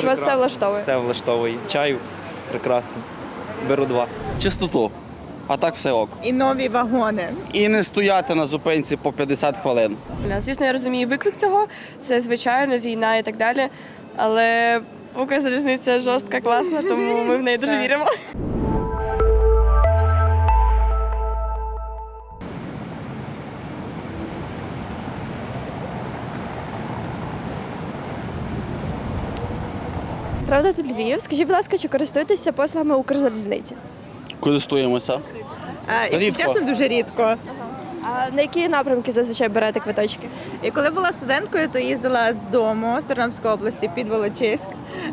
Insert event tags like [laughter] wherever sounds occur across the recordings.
Чи вас все влаштовує? Все влаштовує. Чаю прекрасно. Беру два. чистоту. А так все ок. І нові вагони. І не стояти на зупинці по 50 хвилин. Звісно, я розумію виклик цього. Це звичайно війна і так далі. Але Укрзалізниця жорстка, класна, тому ми в неї дуже віримо. Правда, тут Львів. Скажіть, будь ласка, чи користуєтеся послугами Укрзалізниці? Користуємося. А, якщо Рідко. чесно, дуже рідко. А на які напрямки зазвичай берете квиточки? І коли була студенткою, то їздила з дому з Тернопільської області під Волочиськ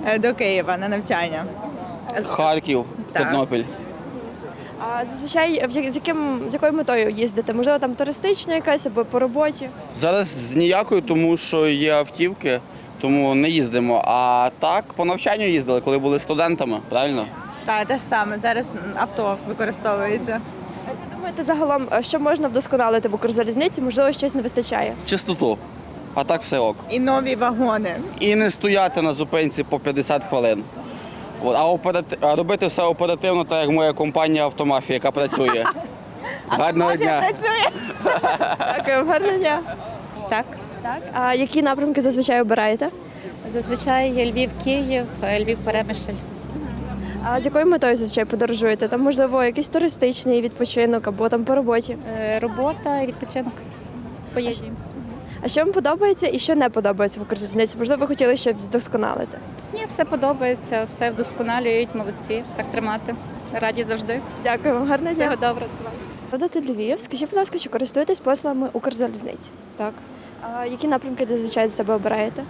е, до Києва на навчання. Харків, Так. Тернопіль. А зазвичай в я- з яким з якою метою їздите? Можливо, там туристична якась або по роботі? Зараз з ніякою, тому що є автівки, тому не їздимо. А так по навчанню їздили, коли були студентами, правильно? Та те ж саме зараз авто використовується. Ви думаєте, загалом, е, що можна вдосконалити в Укрзалізниці? Можливо, щось не вистачає. Чистоту. А так все ок. І нові вагони. І не стояти на зупинці по 50 хвилин. От, А, операти... а робити все оперативно, так як моя компанія Автомафія, яка працює. [laughs] Гарного дня. Працює. [laughs] Дякую, гарного дня. Так, Так. А які напрямки зазвичай обираєте? зазвичай є Львів, Київ, Львів, Перемишль. А з якою метою зазвичай подорожуєте? Там, можливо, якийсь туристичний відпочинок або там по роботі. Е, Робота і відпочинок. Поїжджі. А що вам подобається і що не подобається в Укрзалізниці? Можливо, ви хотіли щось вдосконалити? Мені все подобається, все вдосконалюють, молодці. Так тримати. Раді завжди. Дякую вам, гарного Всього дня. доброго. Продати Львів. Скажіть, будь ласка, чи користуєтесь послугами Укрзалізниці? Так, А які напрямки зазвичай за себе обираєте?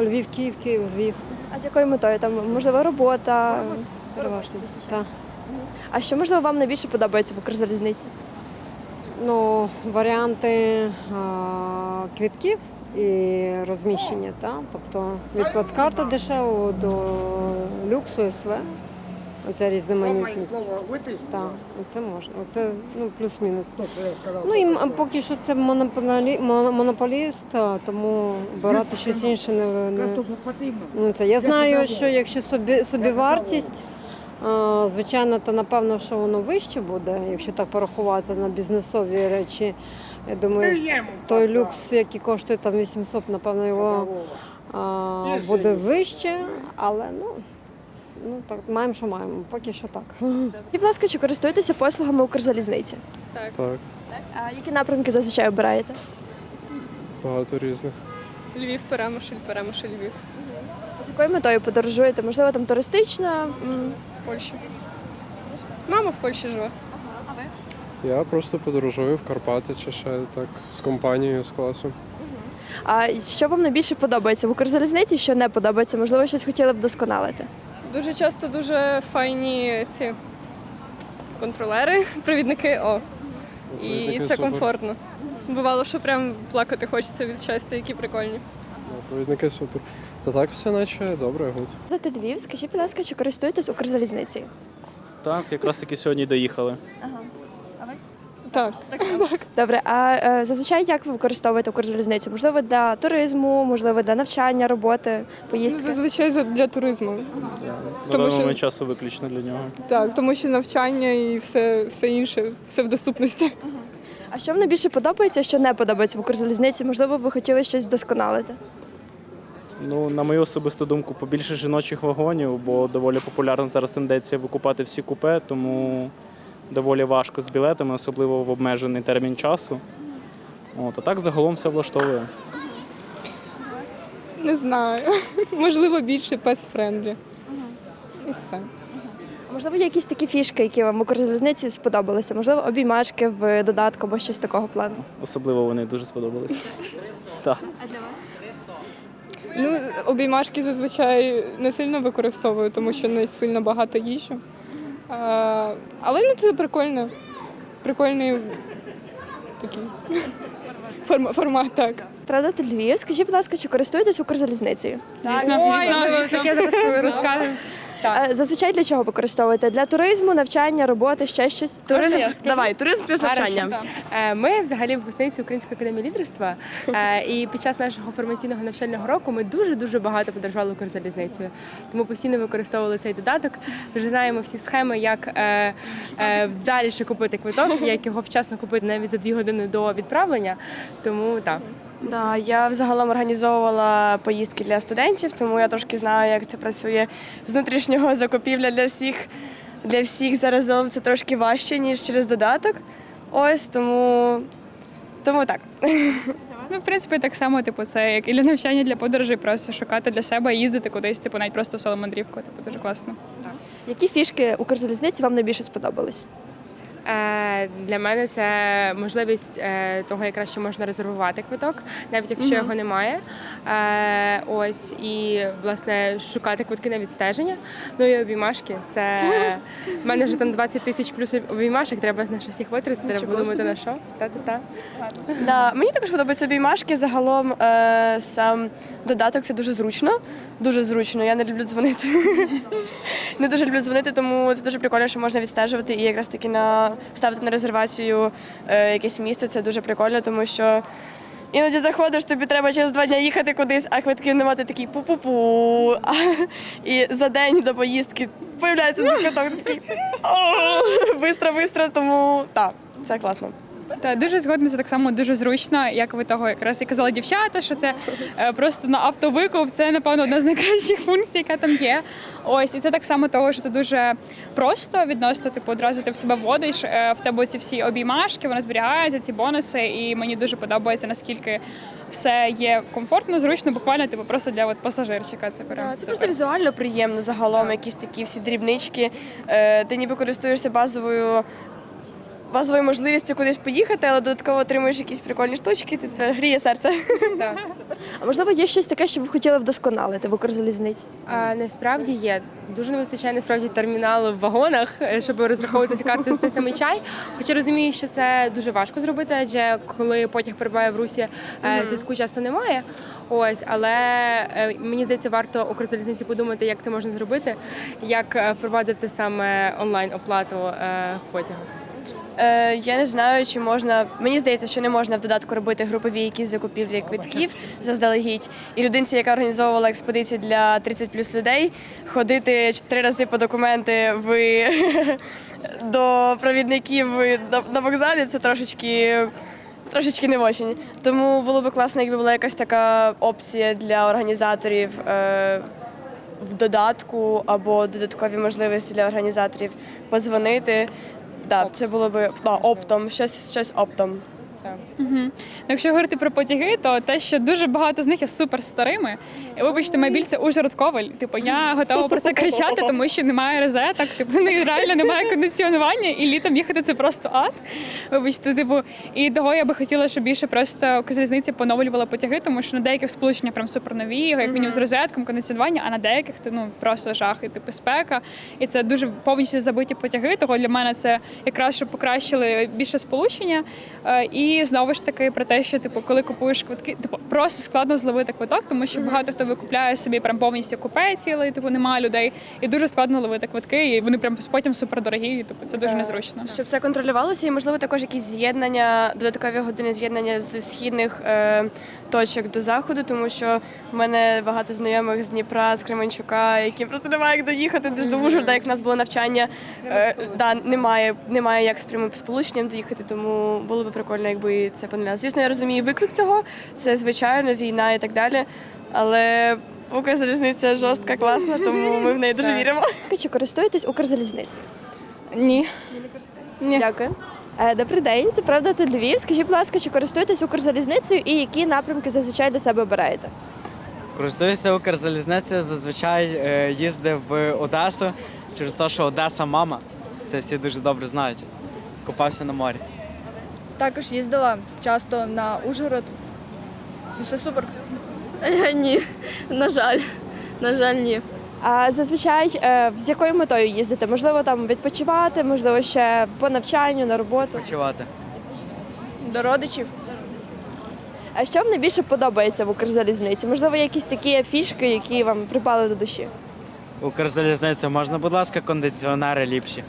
Львів, Київ, Київ, Львів. А з якою метою? Там можливо робота. Переважно. Так. А що можливо вам найбільше подобається в Укрзалізниці? Ну, варіанти а, квитків і розміщення, так? тобто від плацкарту дешевого до люксу СВ. Оця різноманітність. Так, це можна. Це ну, плюс-мінус. Ну і поки що це монополі... монополіст, тому обирати щось інше не, не... не це. Я знаю, що якщо собі, собівартість, звичайно, то напевно, що воно вище буде, якщо так порахувати на бізнесові речі. Я думаю, той люкс, який коштує там 800, напевно, його буде вище, але ну. Ну так, маємо, що маємо. Поки що так. І, будь ласка, чи користуєтеся послугами Укрзалізниці? Так, А які напрямки зазвичай обираєте? багато різних. Львів, Перемишль, Перемишль, Львів З якою метою подорожуєте? Можливо, там туристична? в Польщі. Мама в Польщі живе. Я просто подорожую в Карпати чи ще так з компанією, з класом. А що вам найбільше подобається в Укрзалізниці, що не подобається? Можливо, щось хотіли б вдосконалити? Дуже часто дуже файні ці контролери, [laughs] провідники. О. І Провідники це супер. комфортно. Бувало, що прям плакати хочеться від щастя, які прикольні. Провідники супер. Та так все наче добре, гуд. Дати Львів, скажіть, будь ласка, чи користуєтесь Укрзалізницею? Так, якраз таки сьогодні доїхали. Так. Добре, а е, зазвичай як ви використовуєте Укрзалізницю? Можливо, для туризму, можливо, для навчання, роботи, Ну, поїздки? зазвичай за- для туризму. До Тому що- моменту часу виключно для нього. Так, тому що навчання і все, все інше, все в доступності. А що вам найбільше подобається, що не подобається в Укрзалізниці? Можливо, ви хотіли щось вдосконалити? Ну, на мою особисту думку, побільше жіночих вагонів, бо доволі популярна зараз тенденція викупати всі купе, тому доволі важко з білетами, особливо в обмежений термін часу. От, а так загалом все влаштовує. Не знаю. [laughs] Можливо, більше пес-френдлі. І все. А Можливо, є якісь такі фішки, які вам в Укрзалізниці сподобалися? Можливо, обіймашки в додатку або щось такого плану? Особливо вони дуже сподобались. [laughs] Так. Ну, обіймашки зазвичай не сильно використовую, тому що не сильно багато їжджу. А, але ну це прикольно. Прикольний такий [laughs] формат, формат так. Продати Львів, скажіть, будь ласка, чи користуєтесь Укрзалізницею? Звісно, таке зараз розкажемо. Так. Е, Зазвичай для чого використовуєте? Для туризму, навчання, роботи, ще щось? Туризм? Давай, туризм плюс навчання. Е, Ми взагалі випускниці Української академії лідерства. е, І під час нашого формаційного навчального року ми дуже дуже багато подорожували Укрзалізницею. Тому постійно використовували цей додаток. Вже знаємо всі схеми, як е, е, далі купити квиток, як його вчасно купити навіть за дві години до відправлення. Тому так. Да, я взагалом організовувала поїздки для студентів, тому я трошки знаю, як це працює з внутрішнього [laughs] закупівля для всіх. Для всіх заразом це трошки важче, ніж через додаток. Ось тому, тому так. [laughs] Ну, в принципі, так само, типу, це як і для навчання, для подорожей, просто шукати для себе і їздити кудись, типу, навіть просто в соло мандрівку. Типу, дуже класно. Які фішки Укрзалізниці вам найбільше сподобались? Е, Для мене це можливість е, того, як краще можна резервувати квиток, навіть якщо його немає. Е, Ось і власне шукати квитки на відстеження. Ну і обіймашки. Це [laughs] в мене вже там 20 тисяч плюс обіймашок, треба на щось їх витратити, треба подумати на що. Та-та-та. Да, мені також подобаються обіймашки. Загалом е, сам додаток це дуже зручно. Дуже зручно. Я не люблю дзвонити. [laughs] не дуже люблю дзвонити, тому це дуже прикольно, що можна відстежувати і якраз таки на ставити на резервацію е, якесь місце. Це дуже прикольно, тому що. Іноді заходиш, тобі треба через два дні їхати кудись, а квитків не мати такий пу-пу-пу. А, і за день до поїздки появляється квиток, такий бистро, бистро, тому так, це класно. Та дуже згодна, це так само дуже зручно, як ви того якраз і казали дівчата, що це е, просто на автовикуп. Це напевно одна з найкращих функцій, яка там є. Ось і це так само того, що це дуже просто відносно, типу, одразу ти в себе вводиш. е, в тебе ці всі обіймашки, вони зберігаються, ці бонуси, і мені дуже подобається наскільки все є комфортно, зручно, буквально типу просто для от, пасажирчика. Це прям Так, Це супер. просто візуально приємно загалом, якісь такі всі дрібнички. Е, Ти ніби користуєшся базовою. Базовою можливістю кудись поїхати, але додатково отримуєш якісь прикольні штучки, ти гріє серце. Так. [laughs] А можливо, є щось таке, що ви б хотіли вдосконалити в Укрзалізниці? А, насправді є. Дуже не вистачає насправді терміналу в вагонах, е, щоб розраховуватися карти за той самий чай. Хоча розумію, що це дуже важко зробити, адже коли потяг перебуває в русі, е, зв'язку часто немає. Ось, але е, мені здається, варто Укрзалізниці подумати, як це можна зробити, як е, впровадити саме онлайн оплату в потягах. Е, я не знаю, чи можна. Мені здається, що не можна в додатку робити групові якісь закупівлі квитків заздалегідь. І людинці, яка організовувала експедицію для 30 плюс людей, ходити три рази по документи в [laughs] до провідників на вокзалі це трошечки. Трошечки не очень. Тому було б класно, якби була якась така опція для організаторів е, в додатку або додаткові можливості для організаторів подзвонити. Так, це було б да, оптом, щось, щось оптом. Ну, Якщо говорити про потяги, то те, що дуже багато з них є супер старими. І, Вибачте, мобіль це Ужгород Коваль. Типу, я готова про це кричати, тому що немає розеток, типу, не- реально немає кондиціонування, і літом їхати це просто ад. Вибачте, типу, і того я би хотіла, щоб більше просто Укрзалізниця поновлювала потяги, тому що на деяких сполучення прям супер нові, як мінімум з розетком, кондиціонування, а на деяких то ну просто жах і типу спека. І це дуже повністю забиті потяги. Того для мене це якраз щоб покращили більше сполучення. Е, І знову ж таки про те, що типу, коли купуєш квитки, типу просто складно зловити квиток, тому що багато хто викупляє собі прям повністю купе цілий, типу немає людей, і дуже складно ловити квитки, і вони прям потім супер дорогі. І, типу це дуже незручно. Щоб це контролювалося, і можливо також якісь з'єднання, додаткові години з'єднання з східних е, точок до заходу, тому що в мене багато знайомих з Дніпра, з Кременчука, які просто немає як доїхати десь до Ужгорода, як в нас було навчання. Е, да, немає, немає як з прямим сполученням доїхати, тому було б прикольно, якби це понравилось. Звісно, я розумію виклик цього, це звичайно війна і так далі. Але Укрзалізниця жорстка, класна, тому ми в неї дуже віримо. Чи користуєтесь Укрзалізницею? Ні. Дякую. Е, Добрий день, це правда тут Львів. Скажіть, будь ласка, чи користуєтесь Укрзалізницею і які напрямки зазвичай для себе обираєте? Користуюся Укрзалізницею, зазвичай е, їздив в Одесу через те, що Одеса мама. Це всі дуже добре знають. Купався на морі. Також їздила часто на Ужгород. І все супер. Ні, на жаль. На жаль, ні. А зазвичай е, з якою метою їздите? Можливо, там відпочивати, можливо, ще по навчанню, на роботу. Почувати. До родичів. А що вам найбільше подобається в Укрзалізниці? Можливо, якісь такі фішки, які вам припали до душі? Укрзалізниця, можна, будь ласка, кондиціонери ліпші.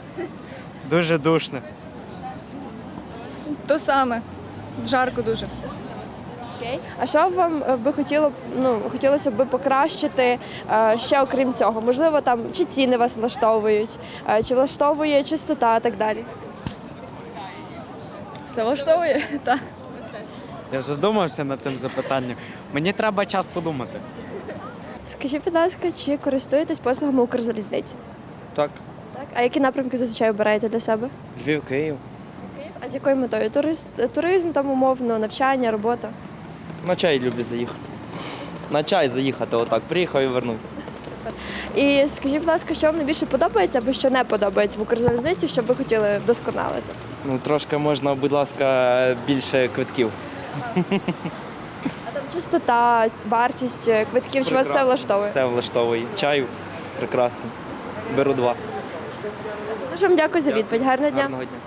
Дуже душно. То саме. Жарко дуже. Окей. А що вам е, би хотіло ну, хотілося б покращити е, ще окрім цього? Можливо, там чи ціни вас влаштовують, е, чи влаштовує чистота і так далі. Все влаштовує? [laughs] Так. Я задумався над цим запитанням. Мені треба час подумати. Скажіть, будь ласка, чи користуєтесь послугами Укрзалізниці? Так, Так. А які напрямки зазвичай обираєте для себе? Львів, Київ. А з якою метою? Турист, туризм, там умовно, навчання, робота. На чай люблю заїхати. На чай заїхати, отак. Приїхав і вернувся. І скажіть, будь ласка, що вам найбільше подобається або що не подобається в Укрзалізниці, що ви хотіли вдосконалити? Ну, трошки можна, будь ласка, більше квитків. А там чистота, вартість е, квитків, чи вас все Прекрасно. влаштовує? Все влаштовує. Чаю прекрасно. Беру два. Дуже вам дякую за відповідь. Гарного дня. Гарного дня.